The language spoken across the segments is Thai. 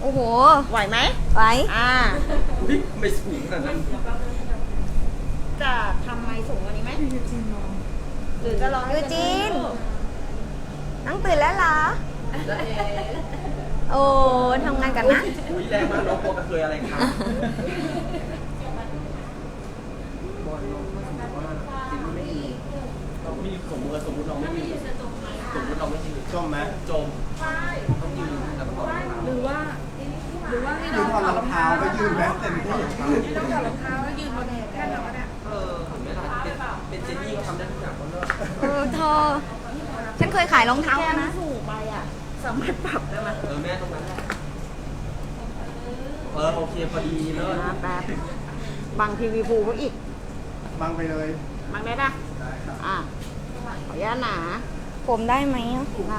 โอ้โห ไหวไหมไว้อ่าอุ๊ยไม่สูงขนาดนั้นจะทำไมสูงกว่านี้ไหมหรือจะลองให้ยูจีนนั่งตื่นแล้วเหรอ โอ้ทำงานกันนะ อุ้ยแรงมากน้องกลัวกระเทยอะไรครับบอลน้องก็สมมติว่าจริงไม่มีเราไม่มีสมมติสมมติเราไม่มีสมมติเราไม่ยืนจมไหมจมต้องยืนแล้วก็บอกว่าหรือว่า หรือว่าให้ยืน้อนงถอดรองเท้าก็ยืนแบสเต็มที่ต้องถอดรองเท้าแล้วยืนบนแท่นเราก็ได้เออเห็นไหมล่ะเป็นเป็นเจนนี่ทำได้ทุกอย่างเขาเลิศเออเธอ ฉันเคยขายรองเท้าแก้มนะ สูงไปอะ สามารถปรับได้ไหมเออแม่ตรงนั้นแหละเออโอเคพอดีเลิศนะแป๊บบังทีวีพูก็อีก บังไปเลยบังได้ปะอะ ขออนุญาตหนาผมได้ไหมอะ ได้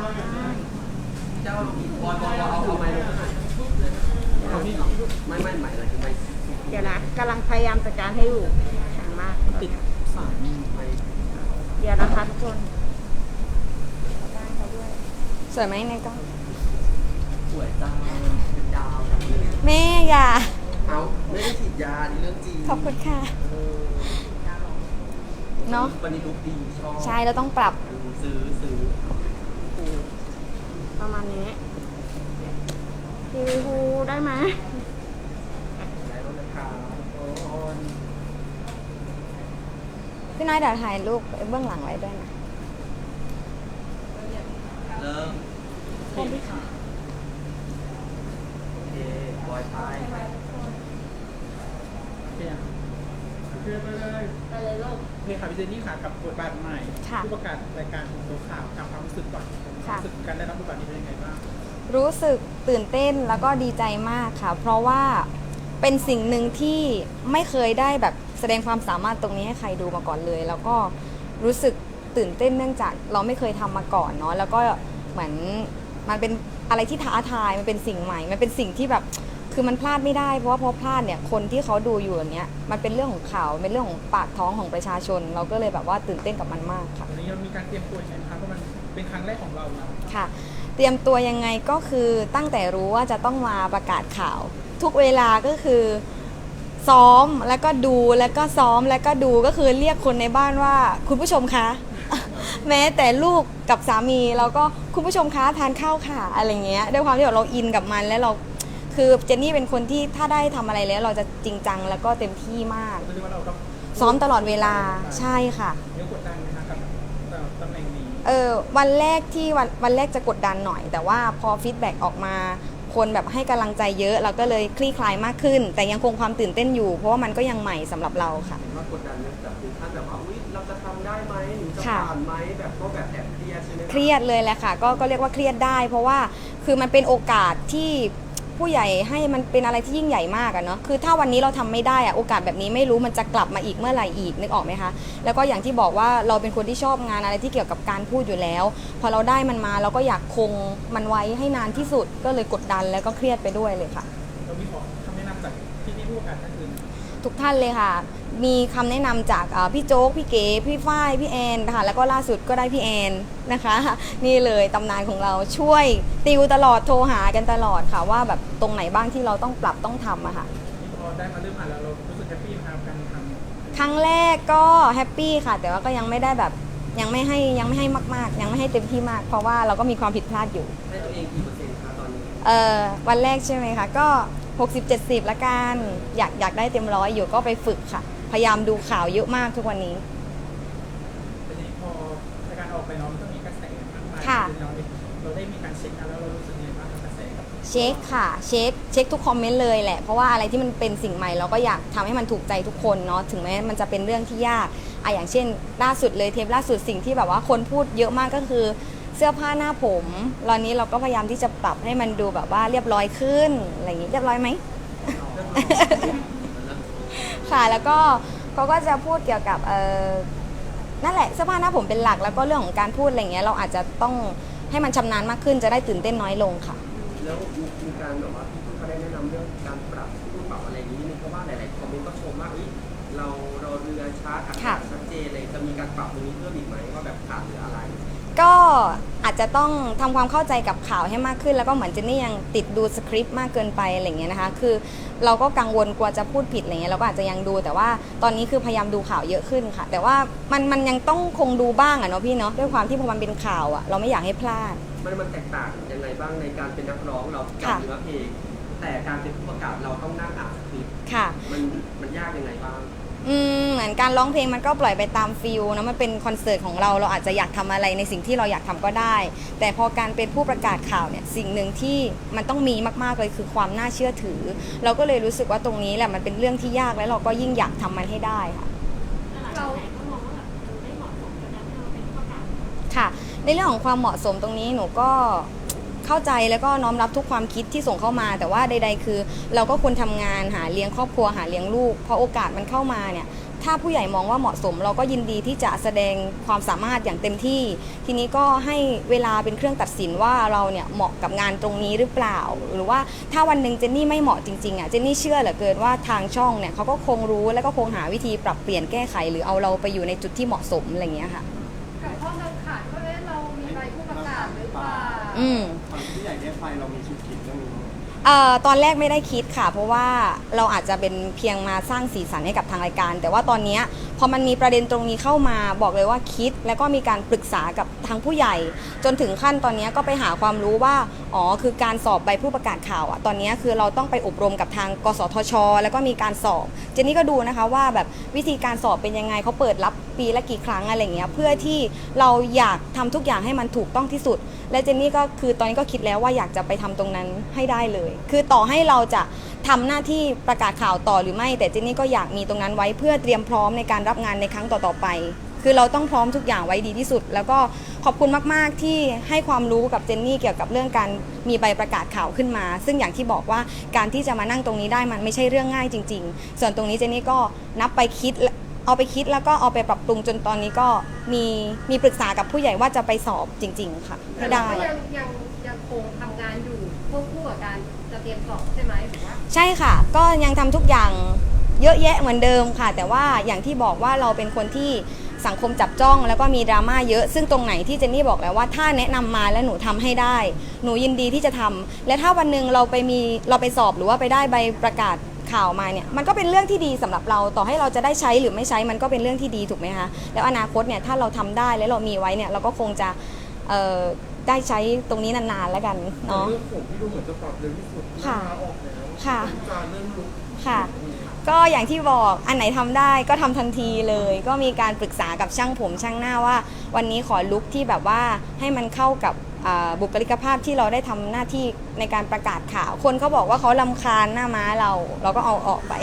เจ้าบอลบอลเอาเอาไม้ลงหน่อยเอาพี่ ไม่ไม่ไม่อะไรคือไม่เดี๋ยวนะกำลังพยายามจัดการให้อยู่แข็งมาก ติดสายไม่เดี๋ยวนะคะทุกคนสวยไหมในกล้องสวยจังเป็นดาวแม่อย่า เอาไม่ได้ฉีดยานี่เรื่องจริงขอบคุณค่ะ เออเนอะวันนี้ลุกดีชอบใช่เราต้องปรับ ซื้อซื้อประมาณนี้ ทีวีพูได้ไหมพี่น้อยเดี๋ยวถ่ายรูปเบื้องหลังไว้ด้วยนะเริ่มโอเคบอยไปเปลี่ยนเพื่อไปเลยไปเลยลูกนี่ค่ะพี่เจนนี่ค่ะกับบทบาทใหม่ ค่ะ ผู้ประกาศรายการของตัวข่าวทำความรู้สึกก่อนความรู้สึกการได้รับบทบาทนี้เป็นยังไงบ้าง รู้สึกตื่นเต้นแล้วก็ดีใจมากค่ะ เพราะว่าเป็นสิ่งหนึ่งที่ไม่เคยได้แบบแสดงความสามารถตรงนี้ให้ใครดูมาก่อนเลย แล้วก็รู้สึกตื่นเต้นเนื่องจากเราไม่เคยทำมาก่อนเนาะแล้วก็เหมือนมันเป็นอะไรที่ท้าทายมันเป็นสิ่งใหม่ มันเป็นสิ่งที่แบบคือมันพลาดไม่ได้เพราะว่าพอพลาดเนี่ยคนที่เขาดูอยู่อย่างเนี้ยมันเป็นเรื่องของข่าวเป็นเรื่องของปากท้องของประชาชน เราก็เลยแบบว่าตื่นเต้นกับมันมากค่ะ วันนี้เรามีการเตรียมตัวยังไงคะเพราะมันเป็นครั้งแรกของเราเนาะค่ะ เตรียมตัวยังไงก็คือตั้งแต่รู้ว่าจะต้องมาประกาศข่าว ทุกเวลาก็คือซ้อมแล้วก็ดูแล้วก็ซ้อมแล้วก็ดูก็คือเรียกคนในบ้านว่าคุณผู้ชมคะ แม้แต่ลูกกับสามีเราก็คุณผู้ชมคะทานข้าวค่ะอะไรเงี้ยด้วยความที่เราอินกับมันแล้วเราคือเจนนี่เป็นคนที่ถ้าได้ทำอะไรแล้วเราจะจริงจังแล้วก็เต็มที่มากก็เรียกว่าเราต้องซ้อมตลอดเวลาใช่ค่ะเรียกกดดัน เออวันแรกที่วันวันแรกจะกดดันหน่อย แต่ว่าพอฟีดแบ็กออกมาคนแบบให้กำลังใจเยอะ เราก็เลยคลี่คลายมากขึ้น แต่ยังคงความตื่นเต้นอยู่ เพราะว่ามันก็ยังใหม่สำหรับเราค่ะเห็นว่ากดดันเนี่ยแบบถึงขั้นแบบว่าอุ้ยเราจะทำได้ไหมหรือจะค่ะผ่านไหมแบบก็แบบแอบเครียดใช่ไหมเครียดเลยแหละค่ะก็ก็เรียกว่าเครียดได้ เพราะว่าคือมันเป็นโอกาสที่ ผู้ใหญ่ให้มันเป็นอะไรที่ยิ่งใหญ่มากอะเนาะคือถ้าวันนี้เราทำไม่ได้อะโอกาสแบบนี้ไม่รู้มันจะกลับมาอีกเมื่อไหร่อีกนึกออกไหมคะแล้วก็อย่างที่บอกว่าเราเป็นคนที่ชอบงานอะไรที่เกี่ยวกับการพูดอยู่แล้ว พอเราได้มันมาเราก็อยากคงมันไว้ให้นานที่สุดก็เลยกดดันแล้วก็เครียดไปด้วยเลยค่ะเรามีขอคำแนะนำจากที่พี่ผู้ประกาศท่านอื่นทุกท่านเลยค่ะ มีคำแนะนำจากเอ่อพี่โจ๊ก พี่เก๋ พี่ฝ้าย พี่แอนนะคะแล้วก็ล่าสุดก็ได้พี่แอนนะคะ นี่เลยตำนานของเราช่วยติวตลอดโทรหากันตลอดค่ะ ว่าแบบตรงไหนบ้างที่เราต้องปรับต้องทำอะค่ะนี่พอได้มาเริ่มอ่านแล้วเรารู้สึกแฮปปี้ไหมครับการทำครั้งแรกก็แฮปปี้ค่ะ แต่ว่าก็ยังไม่ได้แบบยังไม่ให้ยังไม่ให้มากๆ ยังไม่ให้เต็มที่มาก เพราะว่าเราก็มีความผิดพลาดอยู่ให้ตัวเองกี่เปอร์เซ็นต์คะตอนนี้เอ่อวันแรกใช่ไหมคะ ก็ 60-70ละกันอยากอยากได้เต็มร้อยอยู่ก็ไปฝึกค่ะ พยายามดูข่าวเยอะมากทุกวันนี้ ทีนี้พอรายการออกไปเนาะมันต้องมีกระแสมากมายค่ะ เราได้เราได้มีการเช็คกันแล้วเรารู้สึกยังไงบ้างกับกระแสเช็คค่ะ เช็คเช็คทุกคอมเมนต์เลยแหละ เพราะว่าอะไรที่มันเป็นสิ่งใหม่เราก็อยากทำให้มันถูกใจทุกคนเนาะถึงแม้มันจะเป็นเรื่องที่ยากอะอย่างเช่น ล่าสุดเลยเทปล่าสุดสิ่งที่แบบว่าคนพูดเยอะมากก็คือ เสื้อผ้าหน้าผมตอนนี้เราก็พยายามที่จะปรับให้มันดูแบบว่าเรียบร้อยขึ้นอะไรอย่างนี้เรียบร้อยไหม ค่ะ แล้วก็เขาก็จะพูดเกี่ยวกับเออนั่นแหละเสื้อผ้าหน้าผมเป็นหลัก แล้วก็เรื่องของการพูดอะไรเงี้ยเราอาจจะต้องให้มันชำนาญมากขึ้นจะได้ตื่นเต้นน้อยลงค่ะ แล้วมีมีการแบบว่าพี่เขาได้แนะนำเรื่องการปรับพูดปรับอะไรอย่างนี้นี่เพราะว่าหลายๆคอมเมนต์ก็ชมว่าเอ้ยเราเราเรือช้าขาดค่ะ ชัดเจนเลยจะมีการปรับตรงนี้เพิ่มอีกไหมว่าแบบขาดหรืออะไร ก็อาจจะต้องทำความเข้าใจกับข่าวให้มากขึ้น แล้วก็เหมือนเจนนี่ยังติดดูสคริปต์มากเกินไปอะไรเงี้ยนะคะ คือเราก็กังวลกลัวจะพูดผิดอะไรเงี้ยเราก็อาจจะยังดู แต่ว่าตอนนี้คือพยายามดูข่าวเยอะขึ้นค่ะ แต่ว่ามันมันยังต้องคงดูบ้างอะเนาะพี่เนาะด้วยความที่พอมันเป็นข่าวอะเราไม่อยากให้พลาด มันมันแตกต่างยังไงบ้างในการเป็นนักร้องเรากับค่ะเนื้อเพลงแต่การเป็นผู้ประกาศเราต้องนั่งอ่านสคริปต์ค่ะ มันมันยากยังไงบ้าง อืม เหมือนการร้องเพลงมันก็ปล่อยไปตามฟิลนะมันเป็นคอนเสิร์ตของเราเราอาจจะอยากทำอะไรในสิ่งที่เราอยากทำก็ได้ แต่พอการเป็นผู้ประกาศข่าวเนี่ยสิ่งหนึ่งที่มันต้องมีมากๆเลยคือความน่าเชื่อถือ เราก็เลยรู้สึกว่าตรงนี้แหละมันเป็นเรื่องที่ยากและเราก็ยิ่งอยากทำมันให้ได้ค่ะเราค่ะในเรื่องของความเหมาะสมตรงนี้หนูก็เข้าใจแล้วก็น้อมรับทุกความคิดที่ส่งเข้ามา แต่ว่าใด ๆ คือ เราก็ควรทำงานหาเลี้ยงครอบครัวหาเลี้ยงลูกพอโอกาสมันเข้ามาเนี่ย ถ้าผู้ใหญ่มองว่าเหมาะสม เราก็ยินดีที่จะแสดงความสามารถอย่างเต็มที่ ทีนี้ก็ให้เวลาเป็นเครื่องตัดสินว่าเราเนี่ยเหมาะกับงานตรงนี้หรือเปล่า หรือว่าถ้าวันหนึ่งเจนนี่ไม่เหมาะจริงๆอะเจนนี่เชื่อเหลือเกินว่าทางช่องเนี่ยเขาก็คงรู้แล้วก็คงหาวิธีปรับเปลี่ยนแก้ไข หรือเอาเราไปอยู่ในจุดที่เหมาะสมอะไรอย่างเงี้ยค่ะกับข้อจำขาดก็เอ๊ะเรามีใบผู้ประกาศหรือเปล่าอืมตอนผู้ใหญ่ได้ไฟเรามีชุดคิด เรื่ออ่อตอนแรกไม่ได้คิดค่ะ เพราะว่าเราอาจจะเป็นเพียงมาสร้างสีสันให้กับทางรายการ แต่ว่าตอนเนี้ยพอมันมีประเด็นตรงนี้เข้ามาบอกเลยว่าคิด แล้วก็มีการปรึกษากับทางผู้ใหญ่ จนถึงขั้นตอนเนี้ยก็ไปหาความรู้ว่าอ๋อคือการสอบใบผู้ประกาศข่าวอะตอนเนี้ยคือเราต้องไปอบรมกับทางกสทช แล้วก็มีการสอบเจนนี่ก็ดูนะคะว่าแบบวิธีการสอบเป็นยังไงเขาเปิดรับปีละกี่ครั้งอะไรเงี้ยเพื่อที่เราอยากทำทุกอย่างให้มันถูกต้องที่สุด และเจนนี่ก็คือตอนนี้ก็คิดแล้วว่าอยากจะไปทำตรงนั้นให้ได้เลย คือต่อให้เราจะทำหน้าที่ประกาศข่าวต่อหรือไม่ แต่เจนนี่ก็อยากมีตรงนั้นไว้เพื่อเตรียมพร้อมในการรับงานในครั้งต่อๆไป คือเราต้องพร้อมทุกอย่างไว้ดีที่สุด แล้วก็ขอบคุณมากๆที่ให้ความรู้กับเจนนี่เกี่ยวกับเรื่องการมีใบประกาศข่าวขึ้นมา ซึ่งอย่างที่บอกว่าการที่จะมานั่งตรงนี้ได้มันไม่ใช่เรื่องง่ายจริง ๆ ส่วนตรงนี้เจนนี่ก็นับไปคิด เอาไปคิดแล้วก็เอาไปปรับปรุงจนตอนนี้ก็มีมีปรึกษากับผู้ใหญ่ว่าจะไปสอบจริง ๆ ค่ะให้ได้ก็ยังยังยังคงทำงานอยู่ควบคู่กับการจะเตรียมสอบใช่ไหมหรือว่าใช่ค่ะ ก็ยังทำทุกอย่างเยอะแยะเหมือนเดิมค่ะ แต่ว่าอย่างที่บอกว่าเราเป็นคนที่สังคมจับจ้องแล้วก็มีดราม่าเยอะ ซึ่งตรงไหนที่เจนนี่บอกแล้วว่าถ้าแนะนำมาแล้วหนูทำให้ได้ หนูยินดีที่จะทำและถ้าวันหนึ่งเราไปมีเราไปสอบหรือว่าไปได้ใบประกาศ ข่าวมาเนี่ยมันก็เป็นเรื่องที่ดีสำหรับเราต่อให้เราจะได้ใช้หรือไม่ใช้มันก็เป็นเรื่องที่ดีถูกไหมคะแล้วอนาคตเนี่ยถ้าเราทำได้แล้วเรามีไว้เนี่ยเราก็คงจะเอ่อได้ใช้ตรงนี้นานๆแล้วกันเนาะเรื่องผมที่ดูเหมือนจะปรับเร็วที่สุดค่ะลาออกแล้วค่ะจานเรื่องลุกค่ะ ก็อย่างที่บอกอันไหนทำได้ก็ทำทันทีเลย ก็มีการปรึกษากับช่างผมช่างหน้าว่า วันนี้ขอลุคที่แบบว่าให้มันเข้ากับอ่า บุคลิกภาพที่เราได้ทำหน้าที่ในการประกาศข่าว คนเขาบอกว่าเขาลำคาญหน้าม้าเรา เราก็เอาออกไป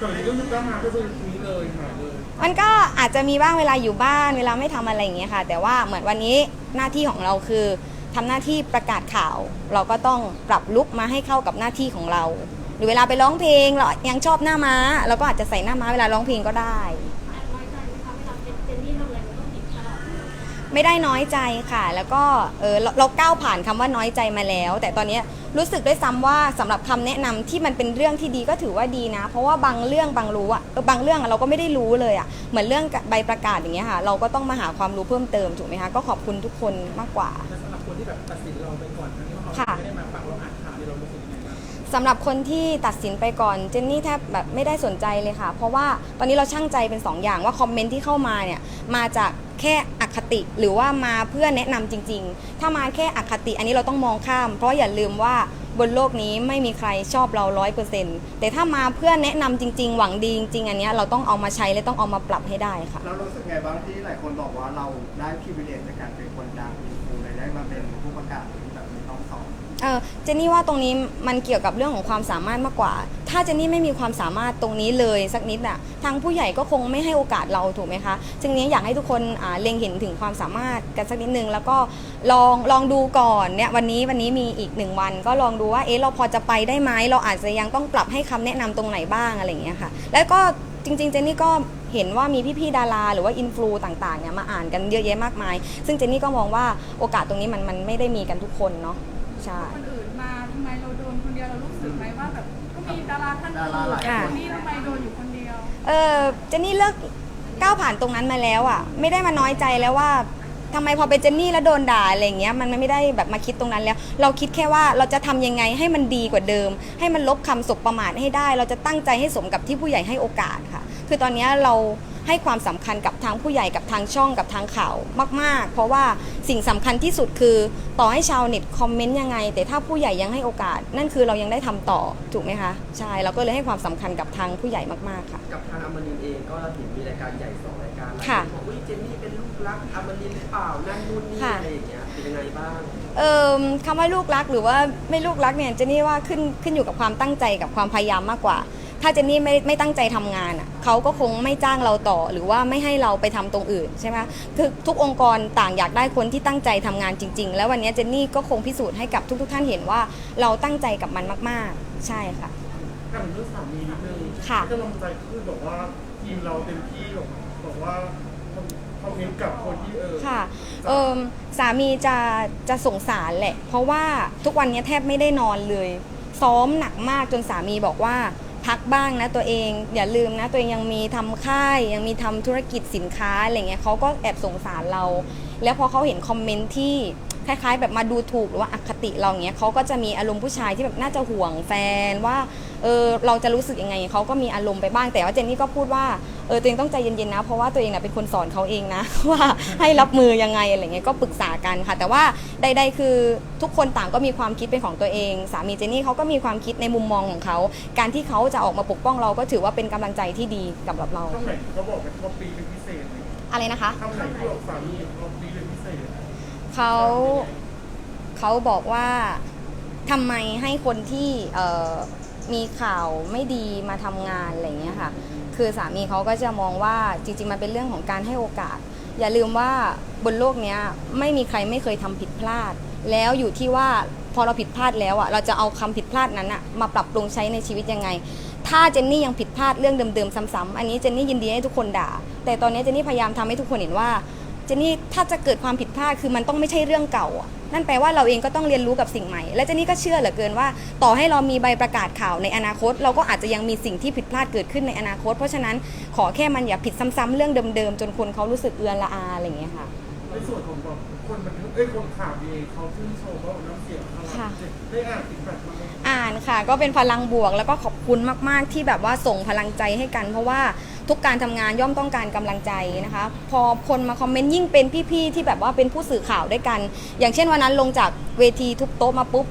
ตอนนี้ก็ยุบกล้ามาก็คือนี้เลยหายเลยมันก็อาจจะมีบ้างเวลาอยู่บ้านเวลาไม่ทำอะไรอย่างเงี้ยค่ะ แต่ว่าเหมือนวันนี้หน้าที่ของเราคือทำหน้าที่ประกาศข่าว เราก็ต้องปรับลุกมาให้เข้ากับหน้าที่ของเรา หรือเวลาไปร้องเพลงเรายังชอบหน้าม้าเราก็อาจจะใส่หน้าม้าเวลาร้องเพลงก็ได้ ไม่ได้น้อยใจค่ะ แล้วก็เออเราเราก้าวผ่านคำว่าน้อยใจมาแล้ว แต่ตอนเนี้ยรู้สึกด้วยซ้ำว่าสำหรับคำแนะนำที่มันเป็นเรื่องที่ดีก็ถือว่าดีนะ เพราะว่าบางเรื่องบางรู้อะเออบางเรื่องอะเราก็ไม่ได้รู้เลยอะเหมือนเรื่องใบประกาศอย่างเงี้ยค่ะ เราก็ต้องมาหาความรู้เพิ่มเติมถูกไหมคะก็ขอบคุณทุกคนมากกว่า แล้วสำหรับคนที่แบบตัดสินเราไปก่อนทั้งที่ว่าค่ะเขาไม่ได้มา สำหรับคนที่ตัดสินไปก่อนเจนนี่แทบแบบไม่ได้สนใจเลยค่ะ เพราะว่าตอนนี้เราช่างใจเป็นสองอย่างว่าคอมเมนต์ที่เข้ามาเนี่ยมาจากแค่อคติหรือว่ามาเพื่อแนะนำจริง ๆ ถ้ามาแค่อคติอันนี้เราต้องมองข้าม เพราะอย่าลืมว่าบนโลกนี้ไม่มีใครชอบเราร้อยเปอร์เซ็นต์แต่ถ้ามาเพื่อแนะนำจริง ๆ หวังดีจริงๆอันนี้เราต้องเอามาใช้และต้องเอามาปรับให้ได้ค่ะเรารู้สึกไงบ้างที่หลายคนบอกว่าเราได้พิเวเลตในการเป็นคนดังอินฟูเลยได้มาเป็นผู้ประกาศแบบม่ต้องสอบ เออเจนนี่ว่าตรงนี้มันเกี่ยวกับเรื่องของความสามารถมากกว่า ถ้าเจนนี่ไม่มีความสามารถตรงนี้เลยสักนิดอะทางผู้ใหญ่ก็คงไม่ให้โอกาสเราถูกไหมคะจึงนี้อยากให้ทุกคนอ่าเล็งเห็นถึงความสามารถกันสักนิดนึง แล้วก็ลองลองดูก่อนเนี่ยวันนี้วันนี้มีอีกหนึ่งวัน ก็ลองดูว่าเอ๊ะเราพอจะไปได้ไหมเราอาจจะยังต้องปรับให้คำแนะนำตรงไหนบ้างอะไรอย่างเงี้ยค่ะ แล้วก็จริงๆเจนนี่ก็เห็นว่ามีพี่ๆดารา หรือว่าอินฟลูต่างๆเนี่ยมาอ่านกันเยอะแยะมากมาย ซึ่งเจนนี่ก็มองว่าโอกาสตรงนี้มันมันไม่ได้มีกันทุกคนเนาะ ใช่ คนอื่นมาทำไมเราโดนคนเดียวเรารู้สึกไหมว่าแบบก็มีดาราท่านอื่ดาราหลายนคน คนนี้ทำไมโดนอยู่คนเดียว เออเจนนี่เลิกก้าวผ่านตรงนั้นมาแล้วอะ่ะ ไม่ได้มาน้อยใจแล้วว่าทำไมพอเป็นเจนนี่แล้วโดนด่าอะไรอย่างเงี้ยมันไม่ได้แบบมาคิดตรงนั้นแล้ว เราคิดแค่ว่าเราจะทำยังไงให้มันดีกว่าเดิม ให้มันลบคำสบประมาทให้ได้ เราจะตั้งใจให้สมกับที่ผู้ใหญ่ให้โอกาสค่ะ คือตอนเนี้ยเรา ให้ความสำคัญกับทางผู้ใหญ่กับทางช่องกับทางข่าวมาก ๆ เพราะว่าสิ่งสำคัญที่สุดคือ ต่อให้ชาวเน็ตคอมเมนต์ยังไง แต่ถ้าผู้ใหญ่ยังให้โอกาส นั่นคือเรายังได้ทำต่อถูกไหมคะใช่เราก็เลยให้ความสำคัญกับทางผู้ใหญ่มากๆค่ะกับทางอมรินทร์เองก็เห็นมีรายการใหญ่สองรายการหลายค่ะนบอกอุ้ยเจนนี่เป็นลูกรักอมรินทร์หรือเปล่านั่นนู่นนี่ค่ะอะไรอย่างเงี้ยเป็นยังไงบ้างเอ่อคำว่าลูกรักหรือว่าไม่ลูกรักเนี่ยเจนนี่ว่าขึ้นขึ้นอยู่กับความตั้งใจกับความพยายามมากกว่า ถ้าเจนนี่ไม่ไม่ตั้งใจทำงานอะเขาก็คงไม่จ้างเราต่อ หรือว่าไม่ให้เราไปทำตรงอื่นใช่ไหมคือทุกองค์กรต่างอยากได้คนที่ตั้งใจทำงานจริง ๆ แล้ววันนี้เจนนี่ก็คงพิสูจน์ให้กับทุก ๆ ท่านเห็นว่าเราตั้งใจกับมันมาก ๆ ใช่ค่ะถามเรื่องสามีนิดนึงค่ะให้กำลังใจคือบอกว่าทีมเราเต็มที่บอกบอกว่าคอมเมนต์กับคนที่เออค่ะเอิมสามีจะจะสงสารแหละ เพราะว่าทุกวันนี้แทบไม่ได้นอนเลย ซ้อมหนักมากจนสามีบอกว่า พักบ้างนะตัวเองอย่าลืมนะตัวเองยังมีทำค่าย ยังมีทำธุรกิจสินค้าอะไรเงี้ยเขาก็แอบสงสารเรา แล้วพอเขาเห็นคอมเมนต์ที่ คล้ายๆ แบบมาดูถูกหรือว่าอคติเราเงี้ยเขาก็จะมีอารมณ์ผู้ชายที่แบบน่าจะห่วงแฟนว่าเออเราจะรู้สึกยังไงเขาก็มีอารมณ์ไปบ้างแต่ว่าเจนนี่ก็พูดว่าเออตัวเองต้องใจเย็นๆนะ เพราะว่าตัวเองน่ะเป็นคนสอนเขาเองนะ ว่าให้รับมือยังไงอะไรเงี้ยก็ปรึกษากันค่ะ แต่ว่าใดๆคือทุกคนต่างก็มีความคิดเป็นของตัวเอง สามีเจนนี่เขาก็มีความคิดในมุมมองของเขาการที่เขาจะออกมาปกป้องเราก็ถือว่าเป็นกำลังใจที่ดีกับเราคำไหนเขาบอกเป็นท็อปปีเป็นพิเศษอะไรนะคะคำไหนที่บอกสามีท็อปปีเป็นพิเศษ เขาเขาบอกว่าทำไมให้คนที่เมีข่าวไม่ดีมาทำงานอะไรอย่างเงี้ยค่ะ คือสามีเขาก็จะมองว่าจริงๆมันเป็นเรื่องของการให้โอกาส อย่าลืมว่าบนโลกเนี้ยไม่มีใครไม่เคยทำผิดพลาด แล้วอยู่ที่ว่าพอเราผิดพลาดแล้วอะเราจะเอาคำผิดพลาดนั้นอะมาปรับปรุงใช้ในชีวิตยังไง ถ้าเจนนี่ยังผิดพลาดเรื่องเดิมๆซ้ำๆอันนี้เจนนี่ยินดีให้ทุกคนด่า แต่ตอนนี้เจนนี่พยายามทำให้ทุกคนเห็นว่า เจนนี่ถ้าจะเกิดความผิดพลาดคือมันต้องไม่ใช่เรื่องเก่าอะนั่นแปลว่าเราเองก็ต้องเรียนรู้กับสิ่งใหม่ และเจนนี่ก็เชื่อเหลือเกินว่า ต่อให้เรามีใบประกาศข่าวในอนาคต เราก็อาจจะยังมีสิ่งที่ผิดพลาดเกิดขึ้นในอนาคต เพราะฉะนั้นขอแค่มันอย่าผิดซ้ำๆเรื่องเดิมๆจนคนเขารู้สึกเอือนละอาอะไรอย่างเงี้ยค่ะในส่วนของแบบคนบันเทิงเอ้ยคนข่าวเองเขาชื่นชมว่าน้ำเสียงพลังค่ะได้อ่านฟีดแบ็กมาไหมอ่านค่ะ ก็เป็นพลังบวกแล้วก็ขอบคุณมากๆที่แบบว่าส่งพลังใจให้กัน เพราะว่า ทุกการทำงานย่อมต้องการกำลังใจนะคะ พอคนมาคอมเมนต์ยิ่งเป็นพี่ๆที่แบบว่าเป็นผู้สื่อข่าวด้วยกัน อย่างเช่นวันนั้นลงจากเวทีทุบโต๊ะมาปุ๊บ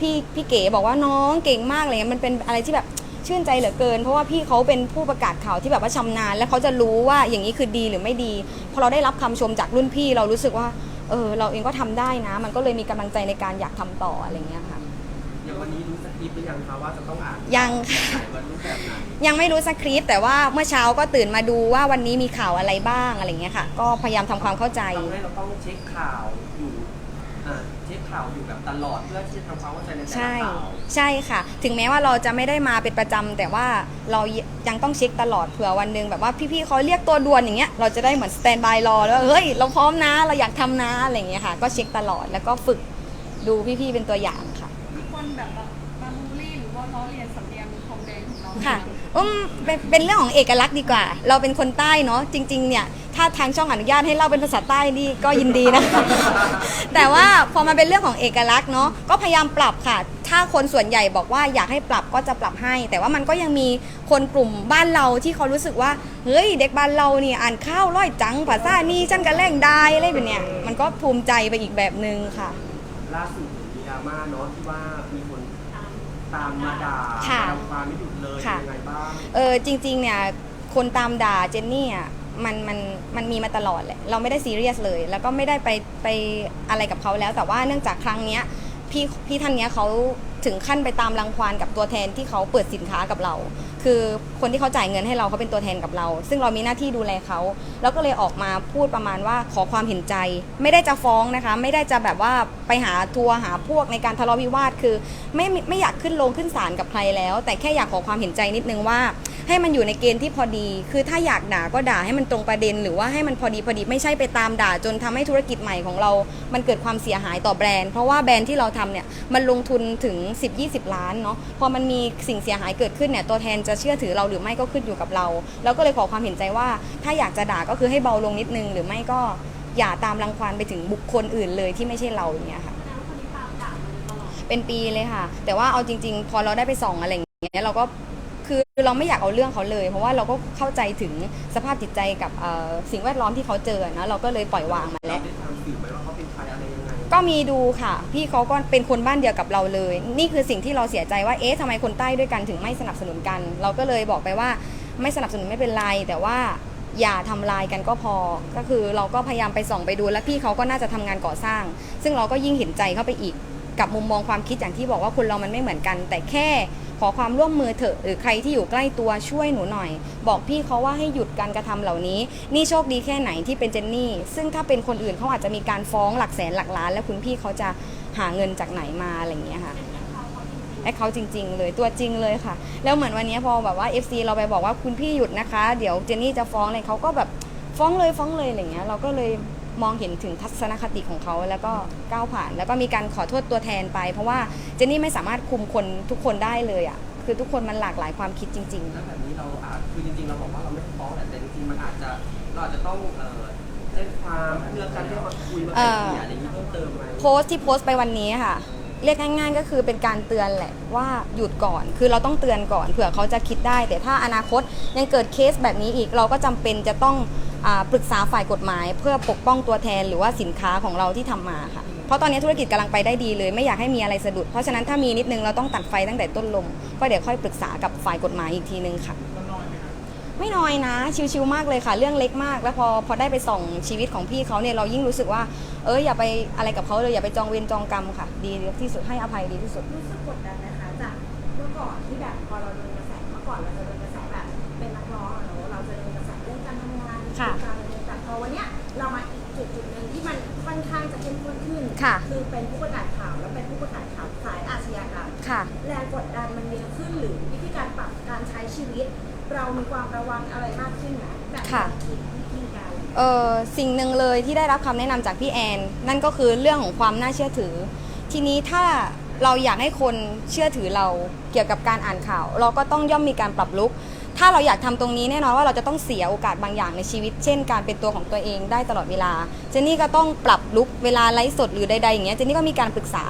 พี่พี่เก๋บอกว่าน้องเก่งมากเลยมันเป็นอะไรที่แบบชื่นใจเหลือเกิน เพราะว่าพี่เขาเป็นผู้ประกาศข่าวที่แบบว่าชำนาญ และเขาจะรู้ว่าอย่างนี้คือดีหรือไม่ดีพอเราได้รับคำชมจากรุ่นพี่เรารู้สึกว่าเออเราเองก็ทำได้นะ มันก็เลยมีกำลังใจในการอยากทำต่ออะไรเงี้ยค่ะ ย่างวันนี้รู้สคริปต์หรือยังคะว่าจะต้องอ่านยังค่ะถ่ายวันรูปแบบไหนยังไม่รู้สคริปต์แต่ว่าเมื่อเช้าก็ตื่นมาดูว่าวันนี้มีข่าวอะไรบ้างอะไรเงี้ยค่ะ ก็พยายามทำความเข้าใจ ทำให้เราต้องเช็คข่าวอยู่อ่าเช็คข่าวอยู่แบบตลอดเพื่อที่จะทำความเข้าใจในแต่ใช่ละข่าวใช่ค่ะ ถึงแม้ว่าเราจะไม่ได้มาเป็นประจำแต่ว่าเรายังต้องเช็คตลอดเผื่อวันหนึ่งแบบว่าพี่ๆเขาเรียกตัวด่วนอย่างเงี้ยเราจะได้เหมือนสแตนบายรอแล้วเฮ้ยเราพร้อมนะเราอยากทำนะอะไรเงี้ยค่ะ ก็เช็คตลอดแล้วก็ฝึกดูพี่ๆเป็นตัวอย่างค่ะมีคน แบบมามาบูลลี่หรือว่าล้อเลียนสำเนียงทองแดงของเราค่ะอืมเป็นเป็นเรื่องของเอกลักษณ์ดีกว่า เราเป็นคนใต้เนาะจริง ๆ เนี่ย ถ้าทางช่องอนุญาตให้เล่าเป็นภาษาใต้นี่ก็ยินดีนะ แต่ว่าพอมาเป็นเรื่องของเอกลักษณ์เนาะก็พยายามปรับค่ะ ถ้าคนส่วนใหญ่บอกว่าอยากให้ปรับก็จะปรับให้ แต่ว่ามันก็ยังมีคนกลุ่มบ้านเราที่เขารู้สึกว่าเฮ้ยเด็กบ้านเรานี่อ่านข้าวร้อยจังภาษานี่ฉันก็แร่งได้อะไรแบบเนี้ยมันก็ภูมิใจไปอีกแบบนึงค่ะ ล่าสุดมีดราม่าเนาะที่ว่ามีคน ตามมาด่าค่ะทำความไม่หยุดเลยค่ะ ยังไงบ้างเออจริงๆเนี่ยคนตามด่าเจนนี่อะมันมันมันมีมาตลอดแหละเราไม่ได้ซีเรียสเลย แล้วก็ไม่ได้ไปไปอะไรกับเขาแล้ว แต่ว่าเนื่องจากครั้งเนี้ยพี่พี่ท่านเนี้ยเขาถึงขั้นไปตามรังควานกับตัวแทนที่เขาเปิดสินค้ากับเรา คือคนที่เขาจ่ายเงินให้เราเขาเป็นตัวแทนกับเรา ซึ่งเรามีหน้าที่ดูแลเขา แล้วก็เลยออกมาพูดประมาณว่าขอความเห็นใจ ไม่ได้จะฟ้องนะคะ ไม่ได้จะแบบว่าไปหาทัวร์หาพวกในการทะเลาะวิวาทคือ ไม่ไม่ไม่อยากขึ้นลงขึ้นศาลกับใครแล้ว แต่แค่อยากขอความเห็นใจนิดนึงว่า ให้มันอยู่ในเกณฑ์ที่พอดี คือถ้าอยากด่าก็ด่าให้มันตรงประเด็น หรือว่าให้มันพอดีพอดีไม่ใช่ไปตามด่า จนทำให้ธุรกิจใหม่ของเรา มันเกิดความเสียหายต่อแบรนด์ เพราะว่าแบรนด์ที่เราทำเนี่ยมันลงทุนถึง 10-20 ล้านเนาะพอมันมีสิ่งเสียหายเกิดขึ้นเนี่ยตัวแทนจะเชื่อถือเราหรือไม่ก็ขึ้นอยู่กับเราแล้วก็เลยขอความเห็นใจว่า ถ้าอยากจะด่าก็คือให้เบาลงนิดนึง หรือไม่ก็อย่าตามรังควานไปถึงบุคคลอื่นเลยที่ไม่ใช่เราอย่างเงี้ยค่ะเป็นปีเลยค่ะ แต่ว่าเอาจริง ๆ พอเราได้ไปส่องอะไรอย่างเงี้ยเราก็ คือเราไม่อยากเอาเรื่องเขาเลย เพราะว่าเราก็เข้าใจถึงสภาพจิตใจกับเอ่อสิ่งแวดล้อมที่เขาเจอนะเราก็เลยปล่อยวางมาเราแล้ว ได้ตามสืบไหมว่าเขาเป็นใครอะไรยังไงก็มีดูค่ะ พี่เขาก็เป็นคนบ้านเดียวกับเราเลย นี่คือสิ่งที่เราเสียใจว่าเอ๊ะทำไมคนใต้ด้วยกันถึงไม่สนับสนุนกัน เราก็เลยบอกไปว่าไม่สนับสนุนไม่เป็นไร แต่ว่าอย่าทำลายกันก็พอ ก็คือเราก็พยายามไปส่องไปดู แล้วพี่เขาก็น่าจะทำงานก่อสร้าง ซึ่งเราก็ยิ่งเห็นใจเข้าไปอีกกับมุมมองความคิดอย่างที่บอกว่าคนเรามันไม่เหมือนกัน แต่แค่ ขอความร่วมมือเถอะหรือใครที่อยู่ใกล้ตัวช่วยหนูหน่อย บอกพี่เขาว่าให้หยุดการกระทำเหล่านี้ นี่โชคดีแค่ไหนที่เป็นเจนนี่ ซึ่งถ้าเป็นคนอื่นเขาอาจจะมีการฟ้องหลักแสนหลักล้าน แล้วคุณพี่เขาจะหาเงินจากไหนมาอะไรอย่างเงี้ยค่ะแอคเขาจริง ๆ เลยตัวจริงเลยค่ะ แล้วเหมือนวันนี้พอแบบว่า FC เราไปบอกว่าคุณพี่หยุดนะคะ เดี๋ยวเจนนี่จะฟ้องเลยเขาก็แบบฟ้องเลยฟ้องเลยอะไรอย่างเงี้ยเราก็เลย มองเห็นถึงทัศนคติของเขาแล้วก็ก้าวผ่าน แล้วก็มีการขอโทษตัวแทนไป เพราะว่าเจนนี่ไม่สามารถคุมคนทุกคนได้เลยอะคือทุกคนมันหลากหลายความคิดจริงๆแล้วแบบนี้เราอาจคือจริงๆ เราบอกว่าเราไม่ฟ้องแหละแต่จริงๆ มันอาจจะเราอาจจะต้องเอ่อแจ้งความเพื่อการเรียกมาคุยมาไกลเกลี่ยอะไรอย่างนี้เพิ่มเติมไหมโพสต์ที่โพสต์ไปวันนี้ค่ะ เรียกง่ายๆก็คือเป็นการเตือนแหละว่าหยุดก่อน คือเราต้องเตือนก่อนเผื่อเขาจะคิดได้ แต่ถ้าอนาคตยังเกิดเคสแบบนี้อีกเราก็จำเป็นจะต้องอา ปรึกษาฝ่ายกฎหมาย เพื่อปกป้องตัวแทนหรือว่าสินค้าของเราที่ทำมาค่ะ เพราะตอนนี้ธุรกิจกำลังไปได้ดีเลย ไม่อยากให้มีอะไรสะดุด เพราะฉะนั้นถ้ามีนิดนึงเราต้องตัดไฟตั้งแต่ต้นลม ก็เดี๋ยวค่อยปรึกษากับฝ่ายกฎหมายอีกทีนึงค่ะก็น้อยไมคะไม่น้อยนะ ชิวๆมากเลยค่ะ เรื่องเล็กมาก แล้วพอพอได้ไปส่องชีวิตของพี่เขาเนี่ยเรายิ่งรู้สึกว่า เอออย่าไปอะไรกับเขาเลยอย่าไปจองเวรจองกรรมค่ะ ดีที่สุดให้อภัยดีที่สุดรู้สึกกดดันนะคะจากเมื่อก่อนที่แบบพอเราโดนกระแสเมื่อก่อนเราจะโดนกระแส ค่ะ การอะไรแต่พอวันเนี้ยเรามาอีกจุดจุดหนึ่งที่มันค่อนข้างจะเข้มข้นขึ้นค่ะคือเป็นผู้ประกาศข่าวแล้วเป็นผู้ประกาศข่าวสายอาชญากรรมค่ะ แรงกดดันมันเยอะขึ้นหรือวิธีการปรับการใช้ชีวิต เรามีความระวังอะไรมากขึ้นไหมแบบค่ะ คิดวิธีการเออสิ่งหนึ่งเลยที่ได้รับคำแนะนำจากพี่แอน นั่นก็คือเรื่องของความน่าเชื่อถือ ทีนี้ถ้าเราอยากให้คนเชื่อถือเราเกี่ยวกับการอ่านข่าว เราก็ต้องย่อมมีการปรับลุก ถ้าเราอยากทำตรงนี้แน่นอนว่าเราจะต้องเสียโอกาสบางอย่างในชีวิต เช่น การเป็นตัวของตัวเองได้ตลอดเวลา เจนนี่ก็ต้องปรับลุกเวลาไลฟ์สดหรือใดๆอย่างเงี้ย เจนนี่ก็มีการปรึกษา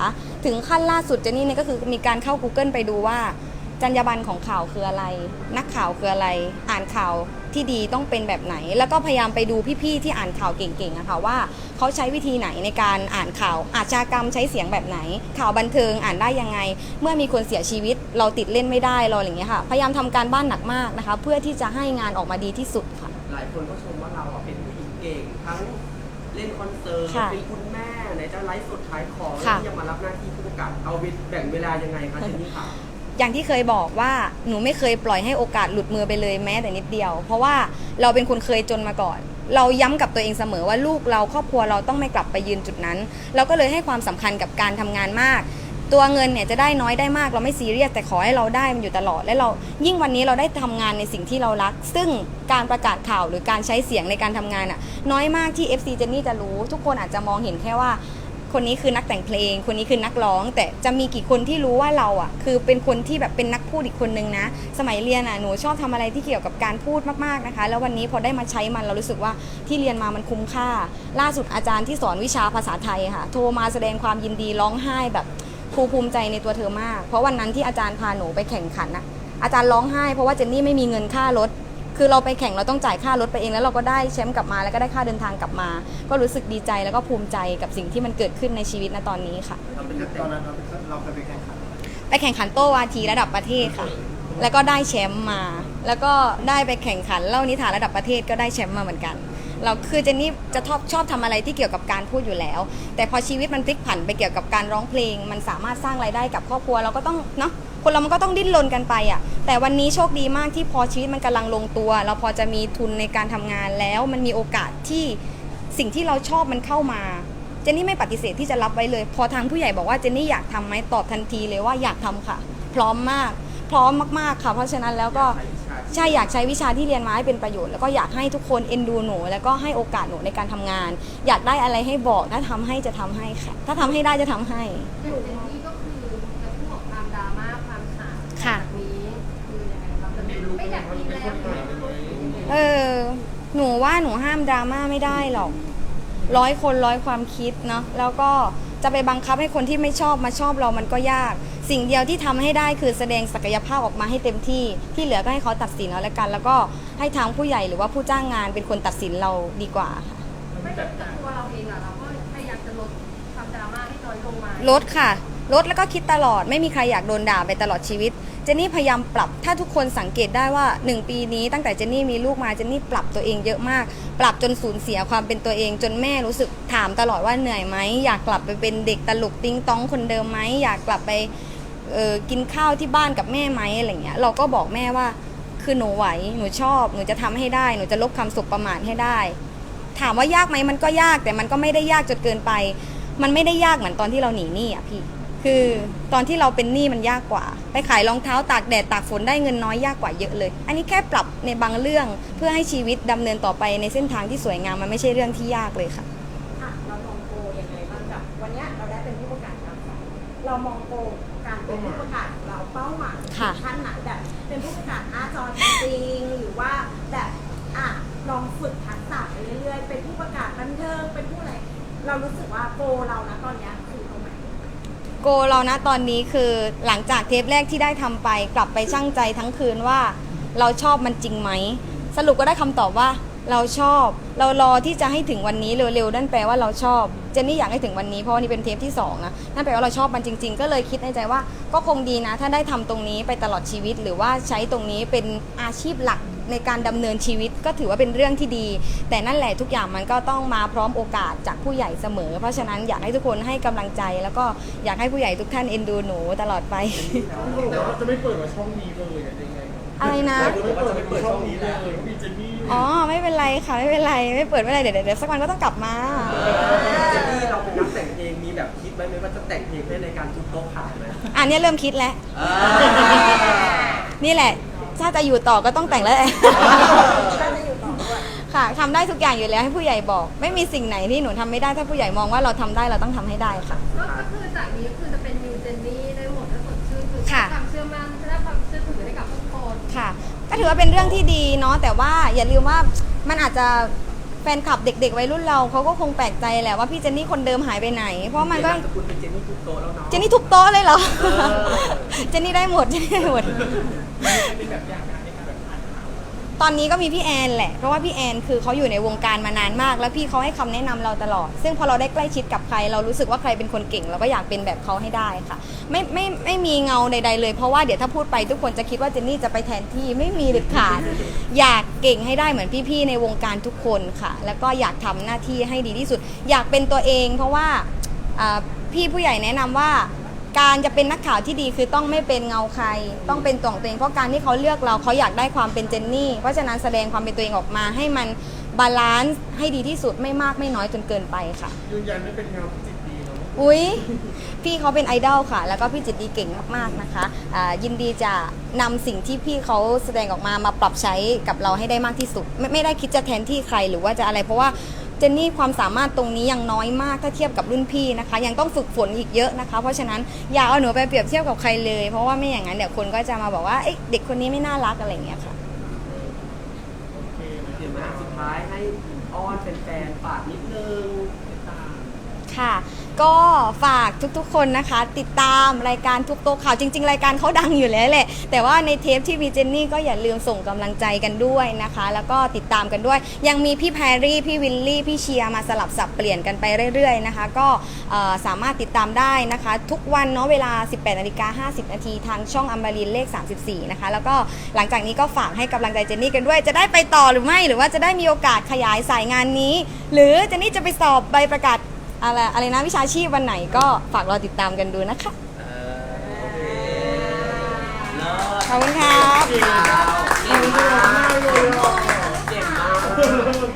ถึงขั้นล่าสุดเจนนี่เนี่ยก็คือมีการเข้า Google ไปดูว่า จรรยาบรรณของข่าวคืออะไร นักข่าวคืออะไร อ่านข่าวที่ดีต้องเป็นแบบไหน แล้วก็พยายามไปดูพี่ๆที่อ่านข่าวเก่งๆอะค่ะว่าเขาใช้วิธีไหนในการอ่านข่าว อาชญากรรมใช้เสียงแบบไหน ข่าวบันเทิงอ่านได้ยังไง เมื่อมีคนเสียชีวิต เราติดเล่นไม่ได้เราอะไรอย่างเงี้ยค่ะ พยายามทำการบ้านหนักมากนะคะ เพื่อที่จะให้งานออกมาดีที่สุดค่ะ หลายคนก็ชมว่าเราอะเป็นผู้หญิงเก่งทั้งเล่นคอนเสิร์ตค่ะเป็นคุณแม่ไหนจะไลฟ์สดขายของค่ะแล้วยังมารับหน้าที่ผู้ประกาศเอาแบ่งเวลายังไงคะเจนนี่ค่ะ อย่างที่เคยบอกว่าหนูไม่เคยปล่อยให้โอกาสหลุดมือไปเลยแม้แต่นิดเดียว เพราะว่าเราเป็นคนเคยจนมาก่อน เราย้ำกับตัวเองเสมอว่าลูกเราครอบครัวเราต้องไม่กลับไปยืนจุดนั้น เราก็เลยให้ความสำคัญกับการทำงานมาก ตัวเงินเนี่ยจะได้น้อยได้มากเราไม่ซีเรียสแต่ขอให้เราได้มันอยู่ตลอด และเรายิ่งวันนี้เราได้ทำงานในสิ่งที่เรารัก ซึ่งการประกาศข่าวหรือการใช้เสียงในการทำงานอะน้อยมากที่ FC เจนนี่จะรู้ ทุกคนอาจจะมองเห็นแค่ว่า คนนี้คือนักแต่งเพลง คนนี้คือนักร้อง แต่จะมีกี่คนที่รู้ว่าเราอะ คือเป็นคนที่แบบเป็นนักพูดอีกคนนึงนะ สมัยเรียนอะหนูชอบทำอะไรที่เกี่ยวกับการพูดมากๆนะคะ แล้ววันนี้พอได้มาใช้มันเรารู้สึกว่าที่เรียนมามันคุ้มค่า ล่าสุดอาจารย์ที่สอนวิชาภาษาไทยค่ะ โทรมาแสดงความยินดีร้องไห้แบบครูภูมิใจในตัวเธอมาก เพราะวันนั้นที่อาจารย์พาหนูไปแข่งขันอะอาจารย์ร้องไห้เพราะว่าเจนนี่ไม่มีเงินค่ารถ คือเราไปแข่งเราต้องจ่ายค่ารถไปเองแล้วเราก็ได้แชมป์กลับมาแล้วก็ได้ค่าเดินทางกลับมา ก็รู้สึกดีใจแล้วก็ภูมิใจกับสิ่งที่มันเกิดขึ้นในชีวิตณตอนนี้ค่ะเราเป็นนักแต่ตองนนั้นเราเราเคยไปแข่งขันไปแข่งขันโต้วาทีระดับประเทศค่ะ แล้วก็ได้แชมป์มา แล้วก็ได้ไปแข่งขันเล่านิทานระดับประเทศก็ได้แชมป์มาเหมือนกันเราคือเจนนี่จะชอบชอบทำอะไรที่เกี่ยวกับการพูดอยู่แล้ว แต่พอชีวิตมันพลิกผันไปเกี่ยวกับการร้องเพลง มันสามารถสร้างรายได้กับครอบครัวเราก็ต้องเนาะ คนเรามันก็ต้องดิ้นรนกันไปอะแต่วันนี้โชคดีมากที่พอชีวิตมันกำลังลงตัว เราพอจะมีทุนในการทำงานแล้วมันมีโอกาสที่สิ่งที่เราชอบมันเข้ามาเจนนี่ไม่ปฏิเสธที่จะรับไว้เลย พอทางผู้ใหญ่บอกว่าเจนนี่อยากทำไหมตอบทันทีเลยว่าอยากทำค่ะ พร้อมมาก พร้อมมากๆค่ะ เพราะฉะนั้นแล้วก็ใช่อยากใช้วิชาที่เรียนมาให้เป็นประโยชน์แล้วก็อยากให้ทุกคนเอ็นดูหนูแล้วก็ให้โอกาสหนูในการทำงาน อยากได้อะไรให้บอกถ้าทำให้จะทำให้ค่ะ ถ้าทำให้ได้จะทำให้ เออ หนูว่าหนูห้ามดราม่าไม่ได้หรอก ร้อยคนร้อยความคิดเนาะแล้วก็จะไปบังคับให้คนที่ไม่ชอบมาชอบเรามันก็ยาก สิ่งเดียวที่ทำให้ได้คือแสดงศักยภาพออกมาให้เต็มที่ ที่เหลือก็ให้เขาตัดสินเอาละกัน แล้วก็ให้ทางผู้ใหญ่หรือว่าผู้จ้างงานเป็นคนตัดสินเราดีกว่าค่ะไม่แต่ตัวเราเองอะเราก็พยายามจะลดความดราม่าให้น้อยลงมาลดค่ะลดแล้วก็คิดตลอดไม่มีใครอยากโดนด่าไปตลอดชีวิต เจนนี่พยายามปรับ ถ้าทุกคนสังเกตได้ว่า 1 ปีนี้ตั้งแต่เจนนี่มีลูกมาเจนนี่ปรับตัวเองเยอะมาก ปรับจนสูญเสียความเป็นตัวเอง จนแม่รู้สึกถามตลอดว่าเหนื่อยไหมอยากกลับไปเป็นเด็กตลกติ้งต้องคนเดิมไหมอยากกลับไปกินข้าวที่บ้านกับแม่ไหมอะไรเงี้ยเราก็บอกแม่ว่าคือหนูไหวหนูชอบหนูจะทำให้ได้หนูจะลบคำสบประมาทให้ได้ ถามว่ายากไหมมันก็ยากแต่มันก็ไม่ได้ยากจนเกินไป มันไม่ได้ยากเหมือนตอนที่เราหนีหนี้อะพี่ คือตอนที่เราเป็นหนี้มันยากกว่า ไปขายรองเท้าตากแดดตากฝนได้เงินน้อยยากกว่าเยอะเลย อันนี้แค่ปรับในบางเรื่องเพื่อให้ชีวิตดำเนินต่อไปในเส้นทางที่สวยงามมันไม่ใช่เรื่องที่ยากเลยค่ะอะเรามองโกยังไงบ้างกับวันเนี้ยเราได้เป็นผู้ประกาศข่าวสารเรามองโกการเป็นผู้ประกาศของเราเป้าหมายค่ะขั้นไหนแบบเป็นผู้ประกาศหน้าจอจริงๆหรือว่าแบบอะลองฝึกทักษะไปเรื่อยๆเป็นผู้ประกาศบันเทิงเป็นผู้อะไรเรารู้สึกว่าโกเรานะตอนเนี้ยคือตรงไหน โกเรานะตอนนี้คือหลังจากเทปแรกที่ได้ทำไป กลับไปช่างใจทั้งคืนว่า เราชอบมันจริงไหม สรุปก็ได้คำตอบว่า เราชอบ เรารอที่จะให้ถึงวันนี้เร็วๆนั่นแปลว่าเราชอบเจนนี่อยากให้ถึงวันนี้เพราะวันนี้เป็นเทปที่สองนะนั่นแปลว่าเราชอบมันจริง ๆ ก็เลยคิดในใจว่า ก็คงดีนะ ถ้าได้ทำตรงนี้ไปตลอดชีวิต หรือว่าใช้ตรงนี้เป็นอาชีพหลัก ในการดำเนินชีวิตก็ถือว่าเป็นเรื่องที่ดี แต่นั่นแหละทุกอย่างมันก็ต้องมาพร้อมโอกาสจากผู้ใหญ่เสมอ เพราะฉะนั้นอยากให้ทุกคนให้กำลังใจ แล้วก็อยากให้ผู้ใหญ่ทุกท่านเอ็นดูหนูตลอดไป แต่ว่าจะไม่เปิดมาช่องนี้เลยอะยังไงอะไรนะจะไม่เปิดมาช่องนี้เลยมีเจนนี่อ๋อไม่เป็นไรค่ะไม่เป็นไรไม่เปิดไม่เป็นไรเดี๋ยวเดี๋ยวสักวันก็ต้องกลับมา เจนนี่เราเป็นนักแต่งเพลงมีแบบคิดไหมไหมว่าจะแต่งเพลงให้ในการทุบโต๊ะขายไหมอันนี้เริ่มคิดแล้ว อ่า นี่แหละ ถ้าจะอยู่ต่อก็ต้องแต่งแล้วแหละเราจะอยู่ต่อด้วยค่ะทำได้ทุกอย่างอยู่แล้วให้ผู้ใหญ่บอก ไม่มีสิ่งไหนที่หนูทำไม่ได้ถ้าผู้ใหญ่มองว่าเราทำได้เราต้องทำให้ได้ค่ะ ก็ก็คือจากนี้คือจะเป็นนิวเจนนี่ได้หมดถ้าสดชื่นคือค่ะ ความเชื่อมั่นจะได้ความเชื่อถือให้กับทุกคนค่ะก็ถือว่าเป็นเรื่องที่ดีเนาะแต่ว่าอย่าลืมว่ามันอาจจะแฟนคลับเด็ก ๆ วัยรุ่นเราเขาก็คงแปลกใจแหละว่าพี่เจนนี่คนเดิมหายไปไหน เพราะมันก็เปลี่ยนามสกุลเป็นเจนนี่ทุบโต๊ะแล้วเนาะเจนนี่ทุกโต๊ะเลยเหรอเออเจนนี่ได้หมดเจนนี่ได้หมด ตอนนี้ก็มีพี่แอนแหละ เพราะว่าพี่แอนคือเขาอยู่ในวงการมานานมาก แล้วพี่เขาให้คำแนะนำเราตลอด ซึ่งพอเราได้ใกล้ชิดกับใคร เรารู้สึกว่าใครเป็นคนเก่ง เราก็อยากเป็นแบบเขาให้ได้ค่ะ ไม่ไม่ไม่มีเงาใด ๆ เลย เพราะว่าเดี๋ยวถ้าพูดไปทุกคนจะคิดว่าเจนนี่จะไปแทนที่ไม่มีเด็ดขาด อยากเก่งให้ได้เหมือนพี่ๆในวงการทุกคนค่ะ แล้วก็อยากทำหน้าที่ให้ดีที่สุด อยากเป็นตัวเอง เพราะว่า อ่าพี่ผู้ใหญ่แนะนำว่า การจะเป็นนักข่าวที่ดีคือต้องไม่เป็นเงาใคร ต้องเป็นตัวของตัวเองเพราะการที่เขาเลือกเราเขาอยากได้ความเป็นเจนนี่ เพราะฉะนั้นแสดงความเป็นตัวเองออกมา ให้มันบาลานซ์ให้ดีที่สุดไม่มากไม่น้อยจนเกินไปค่ะ ยืนยันไม่เป็นเงาจิตดีเนาะอุ้ยพี่เขาเป็นไอดอลค่ะ แล้วก็พี่จิตดีเก่งมากๆนะคะอ่ายินดีจะนำสิ่งที่พี่เขาแสดงออกมามาปรับใช้กับเราให้ได้มากที่สุด ไม่ไม่ได้คิดจะแทนที่ใครหรือว่าจะอะไร เพราะว่า เจนนี่ความสามารถตรงนี้ยังน้อยมากถ้าเทียบกับรุ่นพี่นะคะ ยังต้องฝึกฝนอีกเยอะนะคะ เพราะฉะนั้นอย่าเอาหนูไปเปรียบเทียบกับใครเลย เพราะว่าไม่อย่างนั้นเดี๋ยวคนก็จะมาบอกว่าเอ๊ะเด็กคนนี้ไม่น่ารักอะไรอย่างเงี้ยค่ะโอเคนะสุดท้ายให้อ้อนแฟนๆฝากนิดนึง ค่ะ ก็ฝากทุกๆคนนะคะ ติดตามรายการทุกโตะข่าวจริง ๆ รายการเขาดังอยู่แล้วแหละ แต่ว่าในเทปที่มีเจนนี่ก็อย่าลืมส่งกำลังใจกันด้วยนะคะ แล้วก็ติดตามกันด้วย ยังมีพี่แพรรี่ พี่วิลลี่ พี่เชียร์มาสลับสับเปลี่ยนกันไปเรื่อยๆนะคะ ก็สามารถติดตามได้นะคะ ทุกวันเนาะเวลา 18นาฬิกา50 นาทีทางช่องอมรินเลข 34 นะคะ แล้วก็หลังจากนี้ก็ฝากให้กำลังใจเจนนี่กันด้วย จะได้ไปต่อหรือไม่ หรือว่าจะได้มีโอกาสขยายสายงานนี้ หรือเจนนี่จะไปสอบใบประกาศ อะไรอะไรนะวิชาชีพวันไหนก็ฝากรอติดตามกันดูนะคะขอบคุณครับ